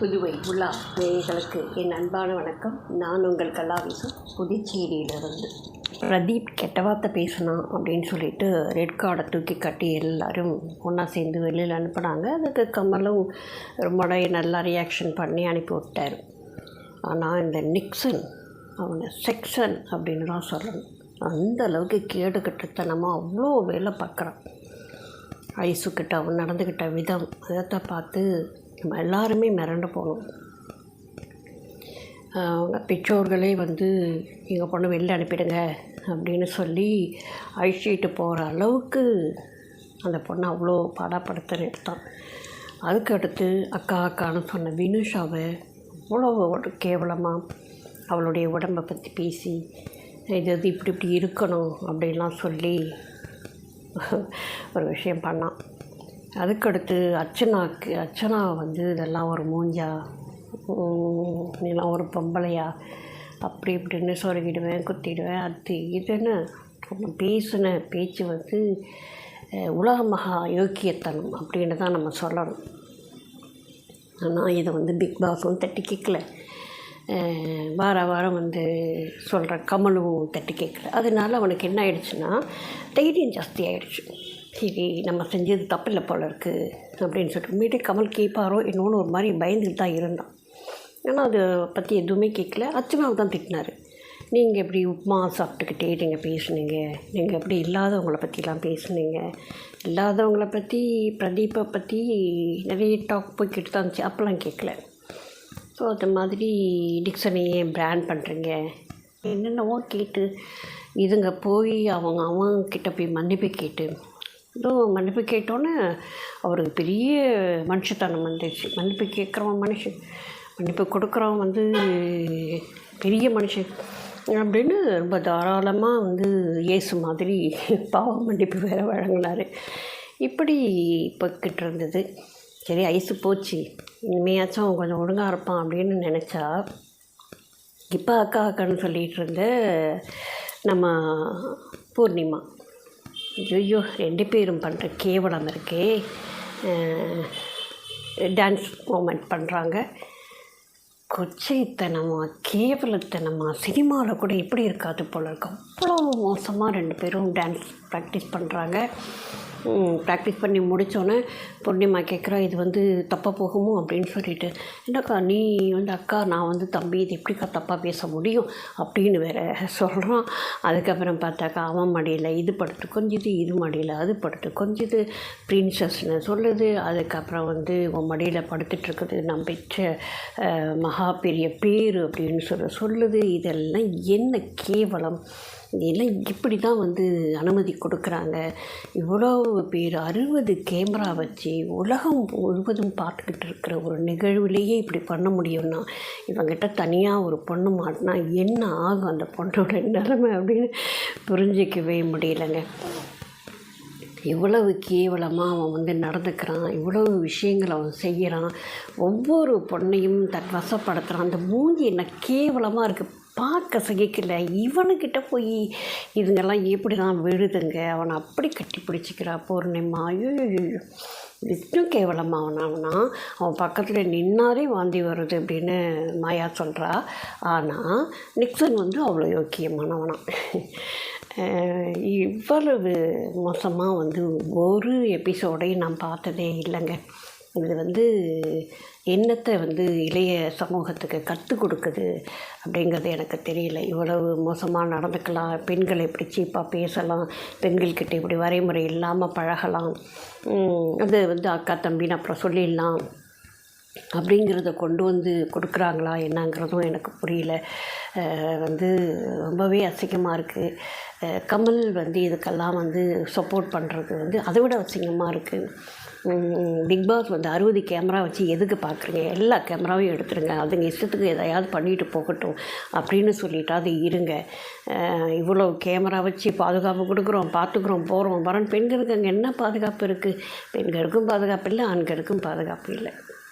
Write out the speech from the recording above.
புதுவை உலா நேயர்களுக்கு என் அன்பான வணக்கம். நான் உங்கள் கலாவிசு புதுச்சேரியிலிருந்து பிரதீப் கெட்ட வார்த்தை பேசினான் அப்படின்னு சொல்லிட்டு ரெட் கார்டை தூக்கி கட்டி எல்லாரும் ஒன்றா சேர்ந்து வெளியில் அனுப்புனாங்க. அதுக்கு கமலும் ரொம்ப நல்லா ரியாக்ஷன் பண்ணி அனுப்பி விட்டார். ஆனால் இந்த நிக்சன் அவனை செக்ஷன் அப்படின்னு தான் சொல்லணும். அந்த அளவுக்கு கேடு கட்டுத்தனமாக அவ்வளோ வேலை பார்க்குறான். ஐசுக்கிட்ட அவன் நடந்துக்கிட்ட விதம் விதத்தை பார்த்து நம்ம எல்லாருமே மிரண்டு போகணும் அவங்க பெற்றோர்களே வந்து எங்கள் பொண்ணு வெளில அனுப்பிடுங்க அப்படின்னு சொல்லி அழிச்சிட்டு போகிற அளவுக்கு அந்த பொண்ணை அவ்வளோ பாடப்படுத்துன்னு எடுத்தான் அதுக்கடுத்து அக்கா அக்கான்னு சொன்ன வினுஷாவை அவ்வளோ ஒரு கேவலமாக அவளுடைய உடம்பை பற்றி பேசி இது இது இப்படி இப்படி இருக்கணும் அப்படின்லாம் சொல்லி ஒரு விஷயம் பண்ணான். அதுக்கடுத்து அர்ச்சனாக்கு அர்ச்சனா வந்து இதெல்லாம் ஒரு மூஞ்சா உம், நீலாம் ஒரு பொம்பளையா அப்படி இப்படின்னு சொருகிடுவேன் குத்திடுவேன் அது இதுன்னு நம்ம பேசின பேச்சு வந்து உலக மகா யோக்கியத்தனம் அப்படின்னு தான் நம்ம சொல்லணும். ஆனால் இதை வந்து பிக் பாஸும் தட்டி கேட்கல வார வாரம் வந்து சொல்கிற கமலும் தட்டி கேட்கல அதனால அவனுக்கு என்ன ஆயிடுச்சுன்னா தைரியம் ஜாஸ்தி ஆயிடுச்சு. சரி நம்ம செஞ்சது தப்பில்லை போல இருக்குது அப்படின்னு சொல்லிட்டு மீட்டு கமல் கேட்பாரோ இன்னொன்று ஒரு மாதிரி பயந்துட்டு தான் இருந்தான். ஆனால் அதை பற்றி எதுவுமே கேட்கல. அர்ச்சனாவை தான் திட்டினார். நீங்கள் எப்படி உப்புமா சாப்பிட்டுக்கிட்டே நீங்கள் பேசுனீங்க? நீங்கள் எப்படி இல்லாதவங்கள பற்றிலாம் பேசுனீங்க? இல்லாதவங்கள பற்றி பிரதீப்பை பற்றி நிறைய டாக் போய்கிட்டு தான் இருந்துச்சு. அப்போல்லாம் கேட்கல. ஸோ அது மாதிரி டிக்ஷனை ஏன் பிராண்ட் பண்ணுறீங்க என்னென்னவோ கேட்டு இதுங்க போய் அவங்க அவங்கக்கிட்ட போய் மன்னிப்பு கேட்டு ஏதோ மன்னிப்பு கேட்டோன்னே அவருக்கு பெரிய மனுஷத்தனம் வந்துடுச்சு மன்னிப்பு கேட்குறவன் மனுஷன். மன்னிப்பு கொடுக்குறவன் வந்து பெரிய மனுஷன் அப்படின்னு ரொம்ப தாராளமாக வந்து இயேசு மாதிரி பாவ மன்னிப்பு வேறு வழங்கினார். இப்படி போய்கிட்டு இருந்தது. சரி ஐஸு போச்சு. இனிமையாச்சும் அவன் கொஞ்சம் ஒழுங்காக இருப்பான் அப்படின்னு நினச்சா இப்போ அக்கா அக்கான்னு சொல்லிகிட்டு இருந்த நம்ம பூர்ணிமா ஐயோ ரெண்டு பேரும் பண்ணுற கேவலம் இருக்கே. டான்ஸ் மூமெண்ட் பண்ணுறாங்க கொச்சைத்தனமாக கேவலத்தனமாக சினிமாவில் கூட இப்படி இருக்காது போல இருக்கு. அவ்வளோ மோசமாக ரெண்டு பேரும் டான்ஸ் ப்ராக்டிஸ் பண்ணுறாங்க ப்ராக்டிஸ் பண்ணி முடித்தோன்னே பொன்னிமா கேட்குறா இது வந்து தப்பாக போகுமோ? அப்படின்னு சொல்லிட்டு. என்னக்கா நீ வந்து அக்கா நான் வந்து தம்பி இது எப்படிக்கா தப்பாக பேச முடியும்? அப்படின்னு வேற சொல்கிறான் அதுக்கப்புறம் பார்த்தாக்கா அவன் மடியில் இது படுத்து கொஞ்சிது இது மடியில் அது படுத்து கொஞ்சிது பிரின்சஸ்னு சொல்லுது. அதுக்கப்புறம் வந்து உன் மடியில் படுத்துட்ருக்குது நான் பெற்ற மகா பெரிய பேர் அப்படின்னு சொல்ல சொல்லுது. இதெல்லாம் என்ன கேவலம்? இதெல்லாம் இப்படி தான் வந்து அனுமதி கொடுக்குறாங்க. இவ்வளோ பேர் அறுபது கேமரா வச்சு உலகம் முழுவதும் பார்த்துக்கிட்டு இருக்கிற ஒரு நிகழ்வுலேயே இப்படி பண்ண முடியும்னா இவங்கிட்ட தனியாக ஒரு பொண்ணு மாட்டினா என்ன ஆகும் அந்த பொண்ணோட நிலைமை அப்படின்னு புரிஞ்சிக்கவே முடியலைங்க. இவ்வளவு கேவலமாக அவன் வந்து நடந்துக்கிறான் இவ்வளவு விஷயங்களை அவன் செய்கிறான் ஒவ்வொரு பொண்ணையும் தன் வசப்படுத்துகிறான் அந்த மூஞ்சி என்ன கேவலமாக இருக்குது பார்க்க சகிக்கல. இவனுக்கிட்ட போய் இதுங்கெல்லாம் எப்படி தான் விழுதுங்க? அவனை அப்படி கட்டி பிடிச்சிக்கிறா பூர்ணிமா ஐயோ இன்னும் கேவலமாக அவன் அவன்? பக்கத்தில் நின்னாரே வாந்தி வருது அப்படின்னு மாயா சொல்கிறா ஆனால் நிக்சன் வந்து அவ்வளோ யோக்கியமானவனா. இவ்வளவு மோசமாக வந்து ஒரு எபிசோடையும் நான் பார்த்ததே இல்லைங்க. இது வந்து என்னத்தை வந்து இளைய சமூகத்துக்கு கற்றுக் கொடுக்குது அப்படிங்கிறது எனக்கு தெரியல. இவ்வளவு மோசமாக நடந்துக்கலாம். பெண்களை இப்படி சீப்பாக பேசலாம். பெண்கள்கிட்ட இப்படி வரைமுறை இல்லாமல் பழகலாம். அது வந்து அக்கா தம்பின்னு அப்புறம் சொல்லிடலாம். அப்படிங்கிறத கொண்டு வந்து கொடுக்குறாங்களா என்னங்கிறதும் எனக்கு புரியல. வந்து ரொம்பவே அசிங்கமாக இருக்குது கமல் வந்து இதுக்கெல்லாம் வந்து சப்போர்ட் பண்ணுறது வந்து அதை விட அசிங்கமாக இருக்குது பிக் பாஸ் வந்து அறுபது கேமரா வச்சு எதுக்கு பார்க்குறீங்க எல்லா கேமராவையும் எடுத்துருங்க. அதுங்க இஷ்டத்துக்கு எதையாவது பண்ணிட்டு போகட்டும் அப்படின்னு சொல்லிட்டு அது இருங்க. இவ்வளோ கேமரா வச்சு பாதுகாப்பு கொடுக்குறோம் பார்த்துக்குறோம் போகிறோம் வரோம். பெண்களுக்கு அங்கே என்ன பாதுகாப்பு இருக்குது பெண்களுக்கும் பாதுகாப்பு இல்லை ஆண்களுக்கும் பாதுகாப்பு இல்லை.